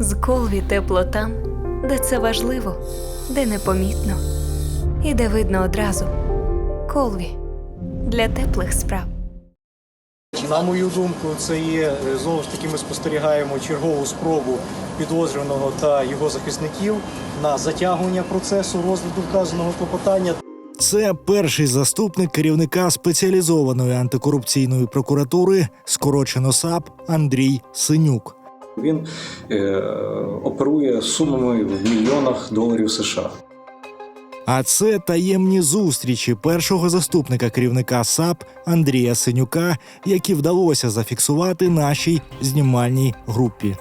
З колві тепло там, де це важливо, де непомітно і де видно одразу. Колві для теплих справ. На мою думку, це є е, знову ж таки. Ми спостерігаємо чергову спробу підозрюваного та його захисників на затягування процесу розгляду вказаного клопотання. Це перший заступник керівника спеціалізованої антикорупційної прокуратури, скорочено САП Андрій Синюк. Він е, оперує сумами в мільйонах доларів США. А це таємні зустрічі першого заступника керівника САП Андрія Синюка, які вдалося зафіксувати нашій знімальній групі.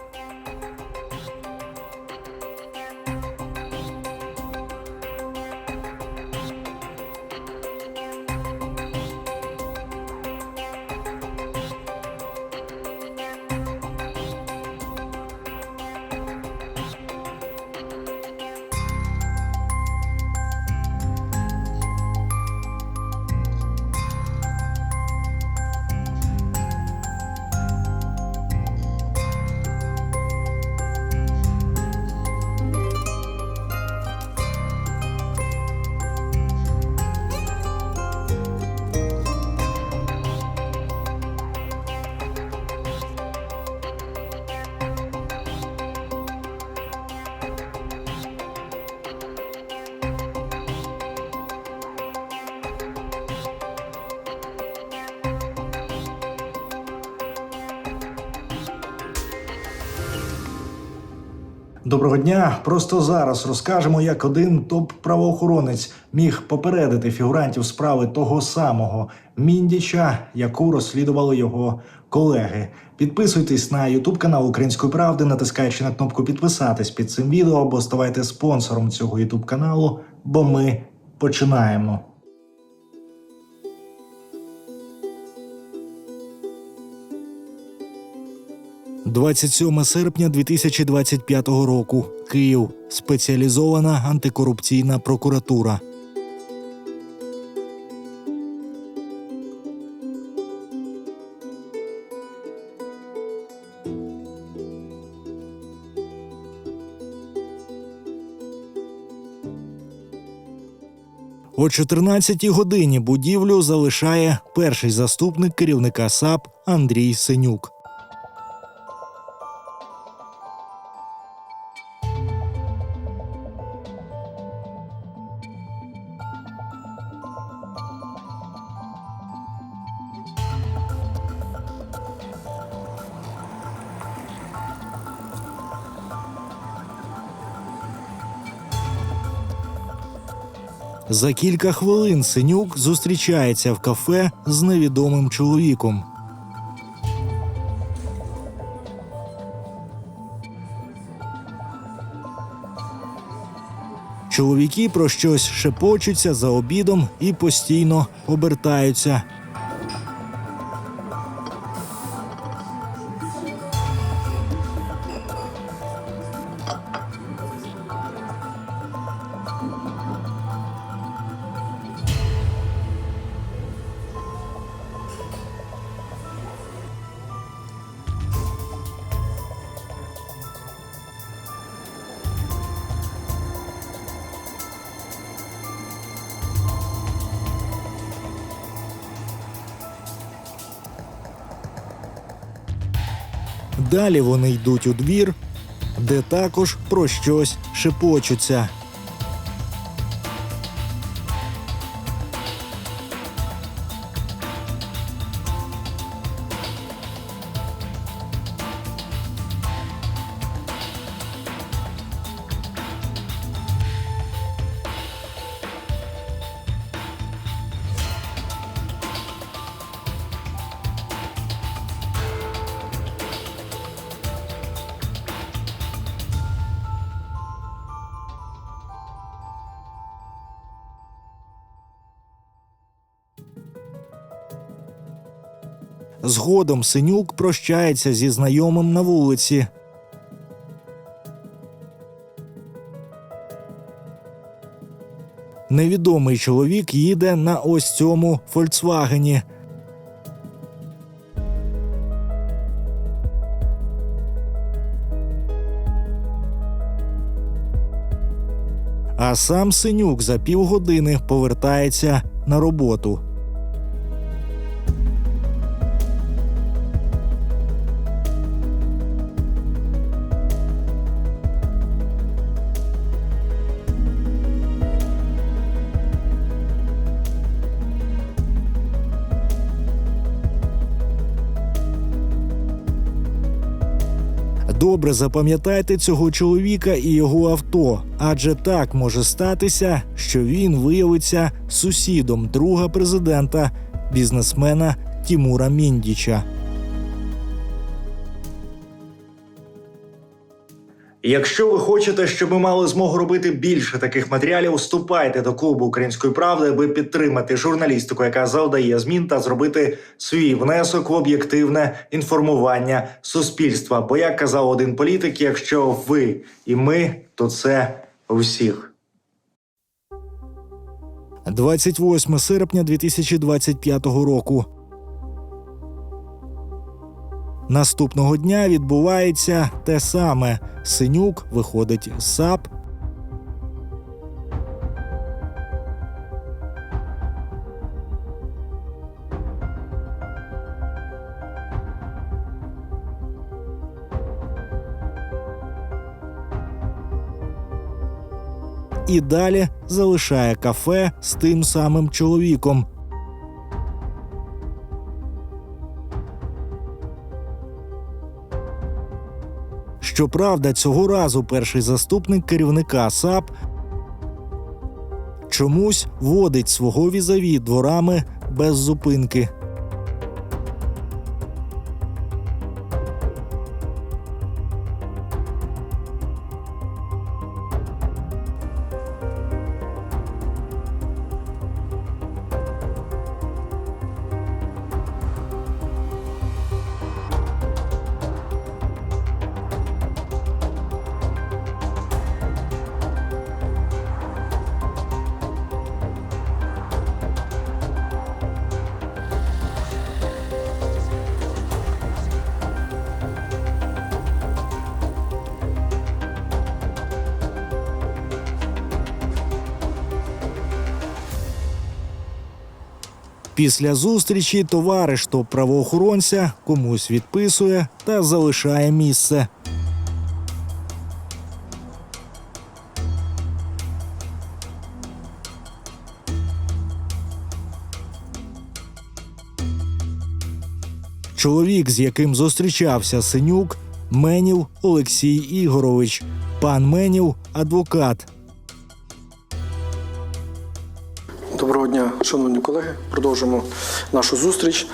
Доброго дня. Просто зараз розкажемо, як один топ-правоохоронець міг попередити фігурантів справи того самого Міндіча, яку розслідували його колеги. Підписуйтесь на Ютуб канал Української правди, натискаючи на кнопку підписатись під цим відео або ставайте спонсором цього Ютуб каналу, бо ми починаємо. – 27 серпня 2025 року. Київ. Спеціалізована антикорупційна прокуратура. О 14-й годині будівлю залишає перший заступник керівника САП Андрій Синюк. За кілька хвилин Синюк зустрічається в кафе з невідомим чоловіком. Чоловіки про щось шепочуться за обідом і постійно обертаються. Далі вони йдуть у двір, де також про щось шепочуться. Згодом синюк прощається зі знайомим на вулиці. Невідомий чоловік їде на ось цьому Фольксвагені. А сам синюк за півгодини повертається на роботу. Добре запам'ятайте цього чоловіка і його авто, адже так може статися, що він виявиться сусідом друга президента, бізнесмена Тімура Міндіча. Якщо ви хочете, щоб ми мали змогу робити більше таких матеріалів, вступайте до клубу української правди, аби підтримати журналістику, яка завдає змін, та зробити свій внесок в об'єктивне інформування суспільства. Бо як казав один політик, якщо ви і ми, то це всіх. 28 серпня 2025 року. Наступного дня відбувається те саме. Синюк виходить з САП. І далі залишає кафе з тим самим чоловіком, Щоправда, цього разу перший заступник керівника САП чомусь водить свого візаві дворами без зупинки. Після зустрічі товариш то правоохоронця комусь відписує та залишає місце. Чоловік, з яким зустрічався синюк, Менів Олексій Ігорович. Пан Менів адвокат. Доброго дня, шановні колеги. Продовжимо нашу зустріч.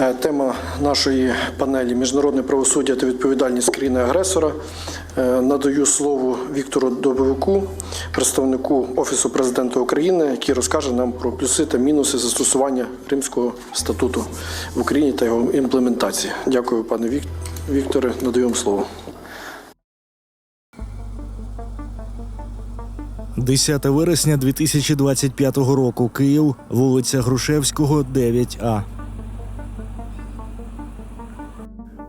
Е, Тема нашої панелі Міжнародне правосуддя та відповідальність країни-агресора. Е, Надаю слово Віктору Добовику, представнику Офісу президента України, який розкаже нам про плюси та мінуси застосування Римського статуту в Україні та його імплементації. Дякую, пане Вікторе. Надаю вам слово. 10 вересня 2025 року. Київ, вулиця Грушевського, 9А.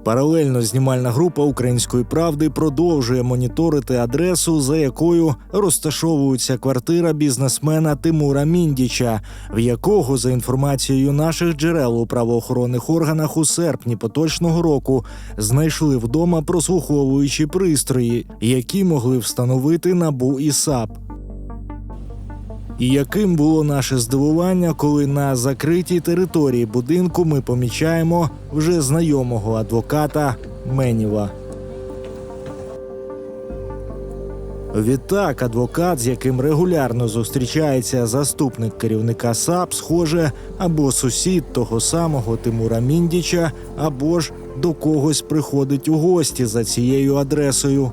Паралельно знімальна група української правди продовжує моніторити адресу, за якою розташовується квартира бізнесмена Тимура Міндіча, в якого, за інформацією наших джерел у правоохоронних органах, у серпні поточного року знайшли вдома прослуховуючі пристрої, які могли встановити набу і САП. І яким було наше здивування, коли на закритій території будинку ми помічаємо вже знайомого адвоката Менєва. Відтак, адвокат, з яким регулярно зустрічається заступник керівника САП, схоже, або сусід того самого Тимура Міндіча, або ж до когось приходить у гості за цією адресою.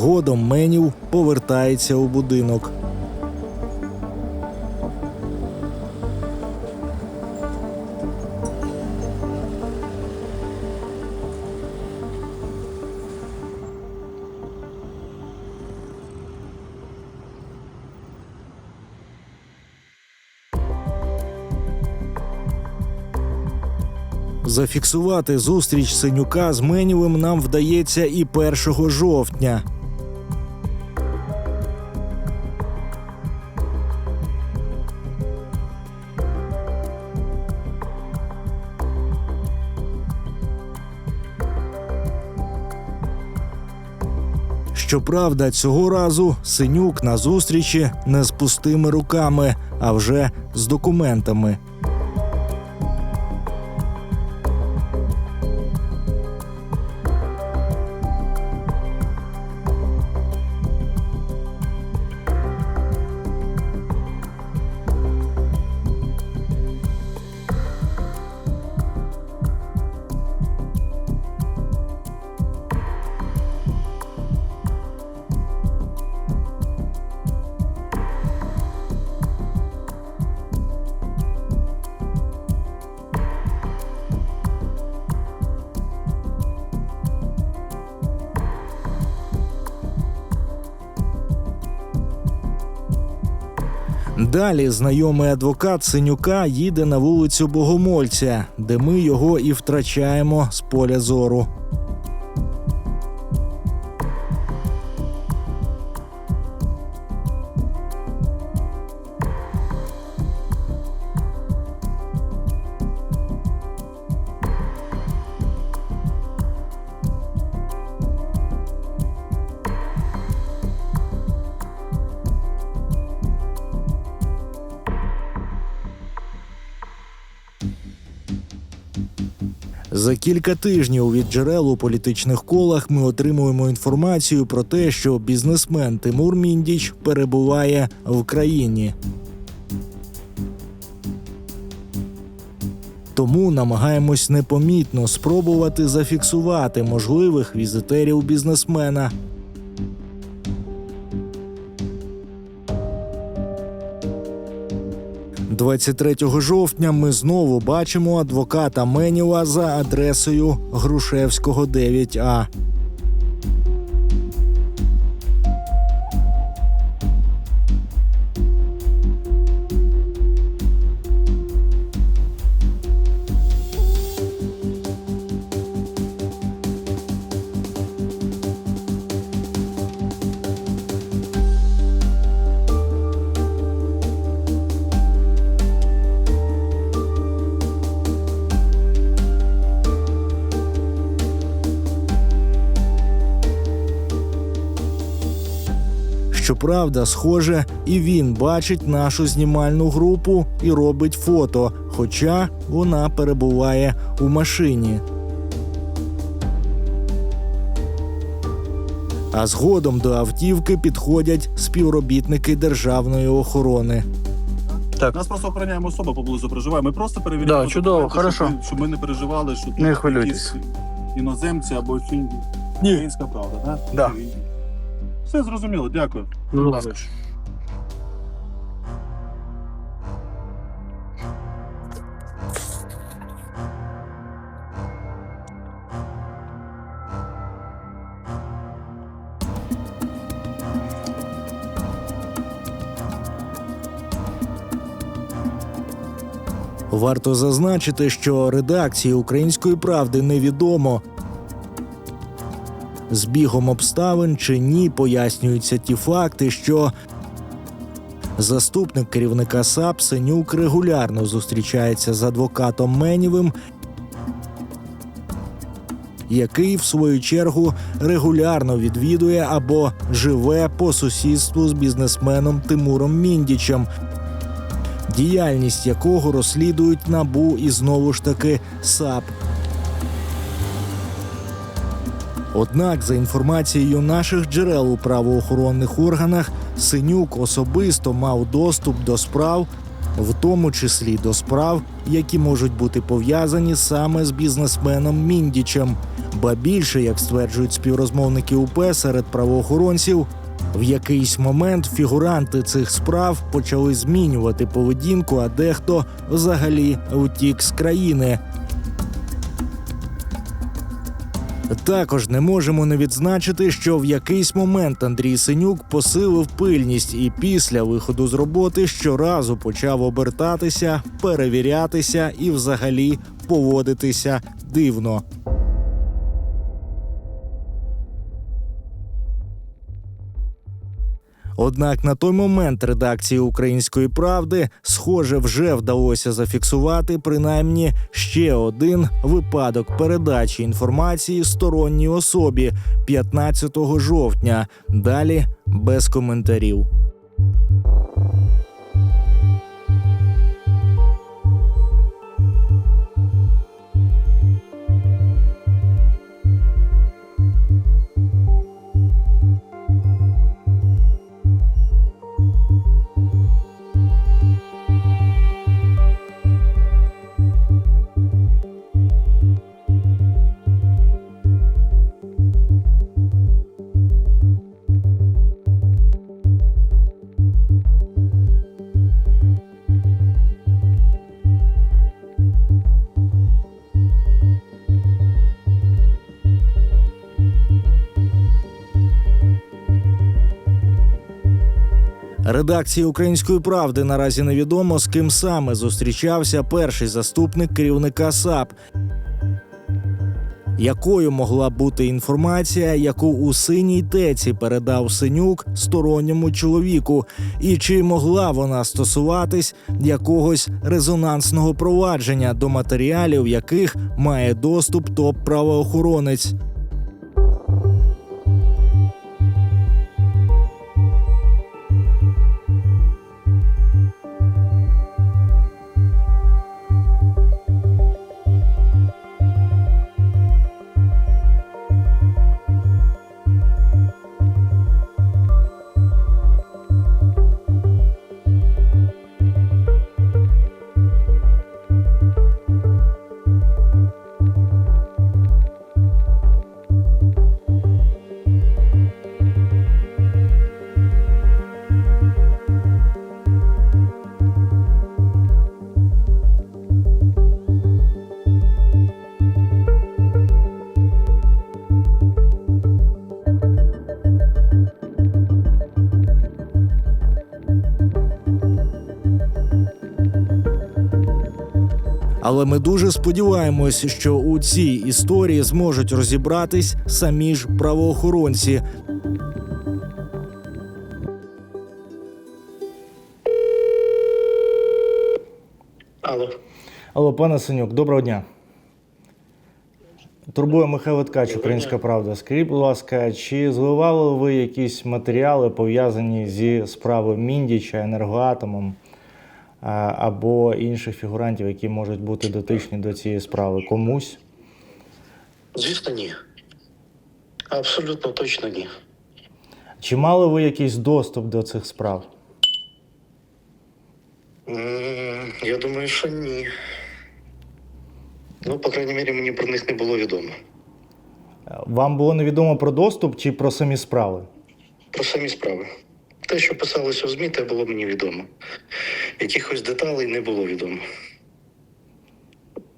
Згодом Менів повертається у будинок. Зафіксувати зустріч Синюка з Менєвим нам вдається і 1 жовтня. Щоправда, цього разу Синюк на зустрічі не з пустими руками, а вже з документами. Далі знайомий адвокат Синюка їде на вулицю Богомольця, де ми його і втрачаємо з поля зору. Кілька тижнів від джерел у політичних колах ми отримуємо інформацію про те, що бізнесмен Тимур Міндіч перебуває в країні. Тому намагаємось непомітно спробувати зафіксувати можливих візитерів бізнесмена. – 23 жовтня ми знову бачимо адвоката Меніла за адресою Грушевського 9А. Щоправда, схоже, і він бачить нашу знімальну групу і робить фото, хоча вона перебуває у машині. А згодом до автівки підходять співробітники державної охорони. Так. Нас просто охороняємо особа поблизу проживає. Ми просто перевіряємо. Да, чудово, документи, щоб хорошо. ми- Щоб ми не переживали, що тут Не хвилюйтесь. якісь іноземці або чи Ні. українська правда, да? Да. Все зрозуміло, дякую. Будь ласка. Варто зазначити, що редакції української правди невідомо. З бігом обставин чи ні пояснюються ті факти, що заступник керівника САП Сенюк регулярно зустрічається з адвокатом Менєвим, який, в свою чергу, регулярно відвідує або живе по сусідству з бізнесменом Тимуром Міндічем, діяльність якого розслідують набу і знову ж таки САП. Однак, за інформацією наших джерел у правоохоронних органах, Синюк особисто мав доступ до справ, в тому числі до справ, які можуть бути пов'язані саме з бізнесменом Міндічем. Ба більше, як стверджують співрозмовники УП серед правоохоронців, в якийсь момент фігуранти цих справ почали змінювати поведінку, а дехто взагалі втік з країни. Також не можемо не відзначити, що в якийсь момент Андрій Синюк посилив пильність і після виходу з роботи щоразу почав обертатися, перевірятися і взагалі поводитися дивно. Однак на той момент редакції Української правди, схоже, вже вдалося зафіксувати принаймні ще один випадок передачі інформації сторонній особі 15 жовтня. Далі без коментарів. Редакції Української правди наразі невідомо, з ким саме зустрічався перший заступник керівника САП. Якою могла бути інформація, яку у синій теці передав синюк сторонньому чоловіку, і чи могла вона стосуватись якогось резонансного провадження до матеріалів, яких має доступ топ-правоохоронець? Але ми дуже сподіваємось, що у цій історії зможуть розібратись самі ж правоохоронці. Алло. Алло, пане Синюк, доброго дня. Турбує Михайло Ткач, Українська Правда. Скажіть, будь ласка, чи зливали ви якісь матеріали пов'язані зі справою Міндіча, енергоатомом або інших фігурантів, які можуть бути дотичні до цієї справи? Комусь? Звісно, ні. Абсолютно точно ні. Чи мали ви якийсь доступ до цих справ? Я думаю, що ні. Ну, по крайній мірі, мені про них не було відомо. Вам було невідомо про доступ чи про самі справи? Про самі справи. Те, що писалося в ЗМІ, те було мені відомо. Якихось деталей не було відомо.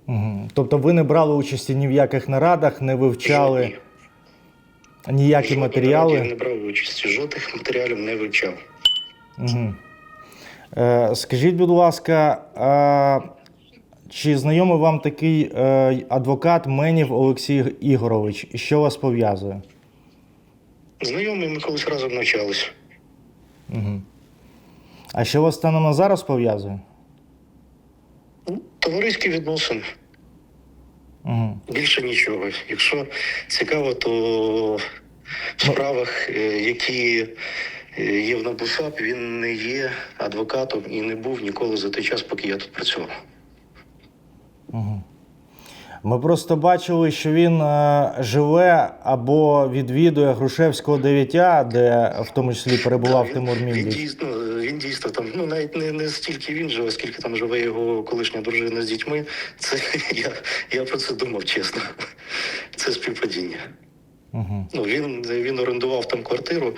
Угу. Тобто ви не брали участі ні в яких нарадах, не вивчали Жодні. ніякі Жодні матеріали? Я не брав участі, жодних матеріалів не вивчав. Угу. Е, скажіть, будь ласка, а, чи знайомий вам такий е, адвокат Менів Олексій Ігорович? І Що вас пов'язує? Знайомі ми колись разом навчалися. Угу. А що вас станом на зараз пов'язує? Товариські відносини. Угу. Більше нічого. Якщо цікаво, то в справах, е, які е, є в НАБУ САП, він не є адвокатом і не був ніколи за той час, поки я тут працював. Угу. Ми просто бачили, що він е, живе або відвідує Грушевського 9, де в тому числі перебував Він- Тимур Він дійсно, він він дійсно там, ну навіть не, не стільки він живе, скільки там живе його колишня дружина з дітьми. Це я, я про це думав чесно. Це співпадіння. Угу. Ну він, він орендував там квартиру,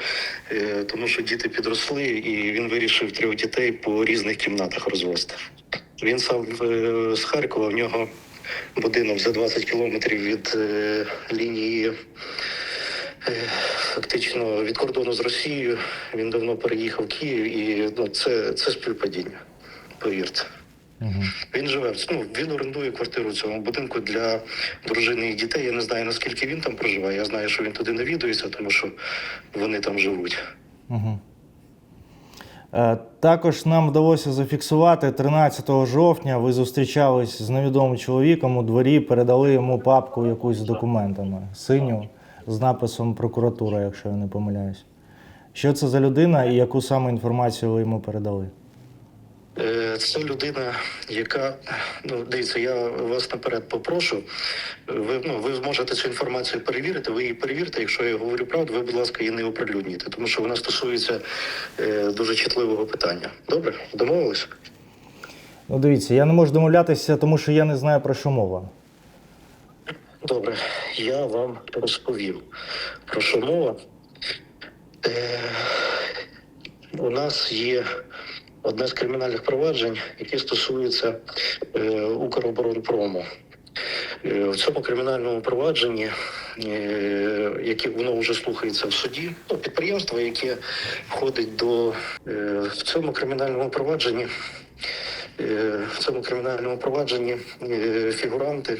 е, тому що діти підросли, і він вирішив трьох дітей по різних кімнатах розвести. Він сам е, з Харкова, в нього будинок за 20 кілометрів від е, лінії. е, Фактично від кордону з Росією він давно переїхав в Київ, і ну, це, це співпадіння, повірте. Угу. Він живе ну, він орендує квартиру в цьому будинку для дружини і дітей. Я не знаю наскільки він там проживає. Я знаю, що він туди навідується, тому що вони там живуть. Угу. Е, Також нам вдалося зафіксувати 13 жовтня. Ви зустрічались з невідомим чоловіком у дворі, передали йому папку якусь з документами синю з написом прокуратура, якщо я не помиляюсь. Що це за людина і яку саме інформацію ви йому передали? Е, Це людина, яка ну дивіться, я вас наперед попрошу. Ви ну ви зможете цю інформацію перевірити. Ви її перевірте. Якщо я говорю правду, ви, будь ласка, її не оприлюднюйте, тому що вона стосується е, дуже чутливого питання. Добре, домовились? Ну, дивіться, я не можу домовлятися, тому що я не знаю про що мова. Добре, я вам розповім про що мова. Е, у нас є одне з кримінальних проваджень, яке стосується е, Укроборонпрому. Е, в цьому кримінальному провадженні, е, яке воно вже слухається в суді, ну, підприємство, яке входить до е, в цьому кримінальному провадженні. В цьому кримінальному провадженні фігуранти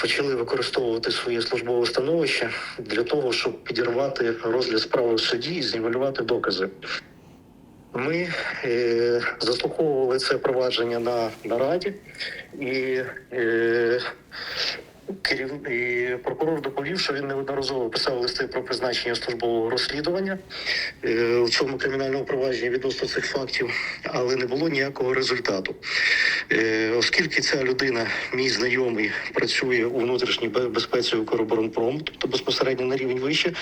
почали використовувати своє службове становище для того, щоб підірвати розгляд справи в суді і знівелювати докази. Ми е, заслуховували це провадження на нараді, і, е, керів... і прокурор доповів, що він неодноразово писав листи про призначення службового розслідування е, в цьому кримінальному провадженні відносно цих фактів, але не було ніякого результату. Е, Оскільки ця людина, мій знайомий, працює у внутрішній безпеці Укроборонпрому, тобто безпосередньо на рівень вище.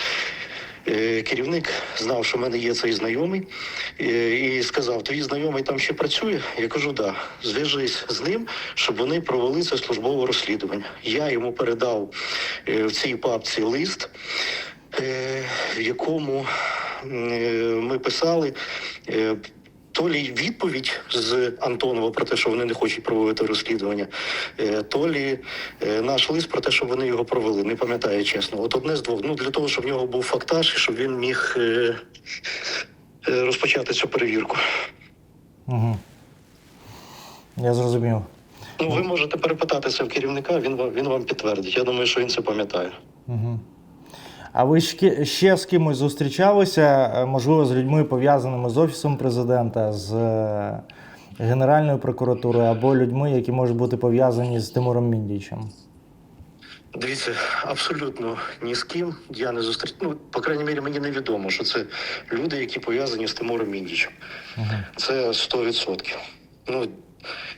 Е, Керівник знав, що в мене є цей знайомий, е, і сказав: твій знайомий там ще працює. Я кажу, да, зв'яжись з ним, щоб вони провели це службове розслідування. Я йому передав е, в цій папці лист, в якому ми писали. То лі відповідь з Антонова про те, що вони не хочуть проводити розслідування, е, то лі е, наш лист про те, що вони його провели. Не пам'ятаю чесно. От одне з двох. Ну для того, щоб в нього був фактаж і щоб він міг е, розпочати цю перевірку. Угу. Я зрозумів. Ну, ви можете перепитатися в керівника, він вам він вам підтвердить. Я думаю, що він це пам'ятає. Угу. А ви ще, з кимось зустрічалися, е, можливо, з людьми пов'язаними з Офісом президента, з е, Генеральною прокуратурою або людьми, які можуть бути пов'язані з Тимуром Міндічем? Дивіться, абсолютно ні з ким я не зустріч. Ну, по крайній мірі, мені невідомо, що це люди, які пов'язані з Тимуром Міндічем. Угу. Це 100%. Ну,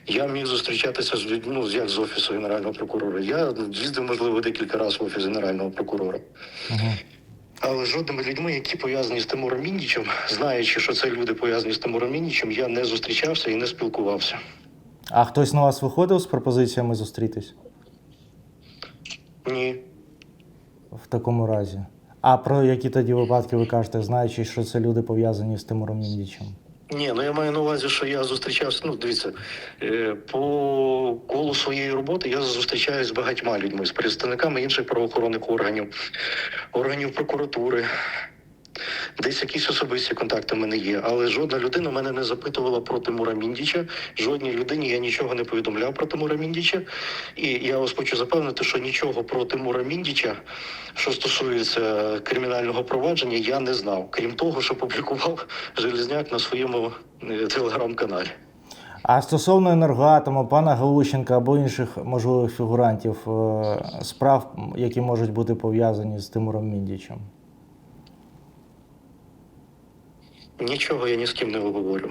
я міг зустрічатися з людьми, ну, як з офісу генерального прокурора. Я їздив, можливо, декілька разів в офіс генерального прокурора. Угу. Але жодними людьми, які пов'язані з Тимуром Міндічем, знаючи, що це люди пов'язані з Тимуром Міндічем, я не зустрічався і не спілкувався. А хтось на вас виходив з пропозиціями зустрітись Ні. в такому разі? А про які тоді випадки ви кажете, знаючи, що це люди пов'язані з Тимуром Міндічем? Ні, ну я маю на увазі, що я зустрічався. Ну, дивіться, е, по колу своєї роботи я зустрічаюся з багатьма людьми, з представниками інших правоохоронних органів, органів прокуратури. Десь якісь особисті контакти в мене є, але жодна людина мене не запитувала про Тимура Міндіча. Жодній людині я нічого не повідомляв про Тимура Міндіча. І я вас хочу запевнити, що нічого про Тимура Міндіча, що стосується кримінального провадження, я не знав. Крім того, що публікував Железняк на своєму е, телеграм-каналі. А стосовно енергоатому, пана Галущенка або інших можливих фігурантів е, справ, які можуть бути пов'язані з Тимуром Міндічем? Нічого я ні з ким не обговорю.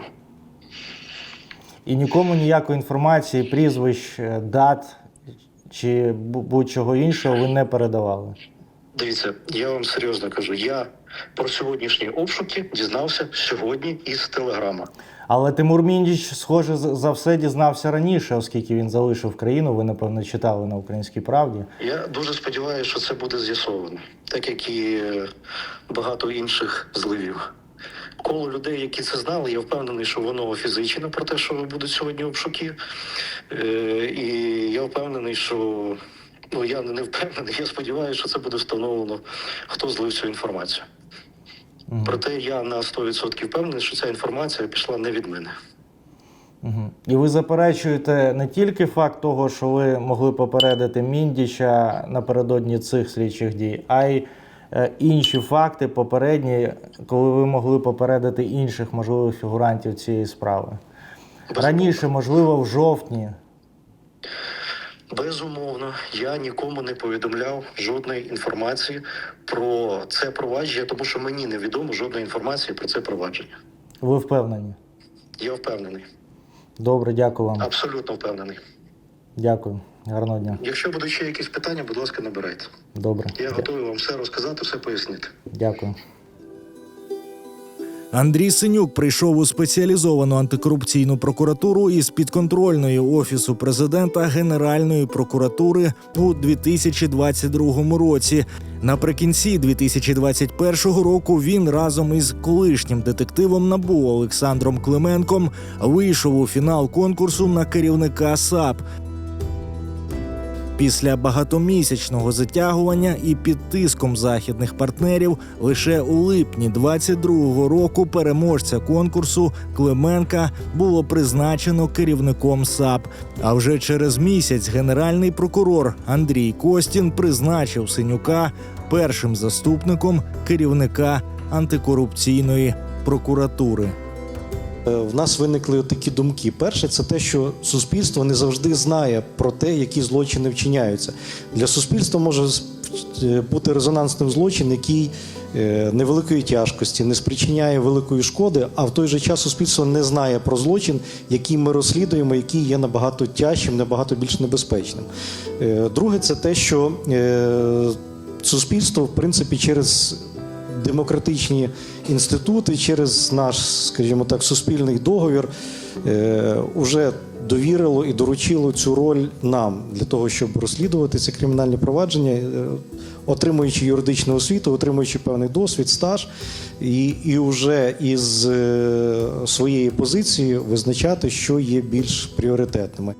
І нікому ніякої інформації, прізвищ, е, дат чи бу- будь-чого іншого ви не передавали. Дивіться, я вам серйозно кажу. Я про сьогоднішні обшуки дізнався сьогодні із телеграма. Але Тимур Міндіч, схоже, за все дізнався раніше, оскільки він залишив країну. Ви напевно читали на українській правді. Я дуже сподіваюся, що це буде з'ясовано, так як і е, багато інших зливів. Коло людей, які це знали, я впевнений, що воно офізичне про те, що будуть сьогодні обшуки. Е, і я впевнений, що ну я не впевнений. Я сподіваюся, що це буде встановлено, хто злив цю інформацію. Мгм. Проте я на 100% впевнений, що ця інформація пішла не від мене. Угу. І ви заперечуєте не тільки факт того, що ви могли попередити Міндіча напередодні цих слідчих дій, а й інші факти попередні, коли ви могли попередити інших можливих фігурантів цієї справи. Раніше, можливо, в жовтні. Безумовно, я нікому не повідомляв жодної інформації про це провадження, тому що мені невідомо жодної інформації про це провадження. Ви впевнені? Я впевнений, Добре, дякую вам. абсолютно впевнений. Дякую. Гарного дня. Якщо будуть ще якісь питання, будь ласка, набирайте. Добре. Я готовий вам все розказати, все пояснити. Дякую. Андрій Синюк прийшов у спеціалізовану антикорупційну прокуратуру із підконтрольної офісу президента Генеральної прокуратури у 2022 році. Наприкінці 2021 року він разом із колишнім детективом НАБУ Олександром Клименком вийшов у фінал конкурсу на керівника САП. Після багатомісячного затягування і під тиском західних партнерів лише у липні 22-го року переможця конкурсу Клименка було призначено керівником САП. А вже через місяць генеральний прокурор Андрій Костін призначив Синюка першим заступником керівника антикорупційної прокуратури. Е, В нас виникли такі думки. Перше, це те, що суспільство не завжди знає про те, які злочини вчиняються. Для суспільства може е, бути резонансним злочин, який е, невеликої тяжкості, не спричиняє великої шкоди, а в той же час суспільство не знає про злочин, який ми розслідуємо, який є набагато тяжчим, набагато більш небезпечним. Друге, це те, що суспільство, в принципі, через демократичні інститути через наш, скажімо так, суспільний договір е, уже довірило і доручило цю роль нам для того, щоб розслідувати ці кримінальні провадження, е, отримуючи юридичну освіту, отримуючи певний досвід, стаж, і, і вже із е, своєї позиції визначати, що є більш пріоритетними.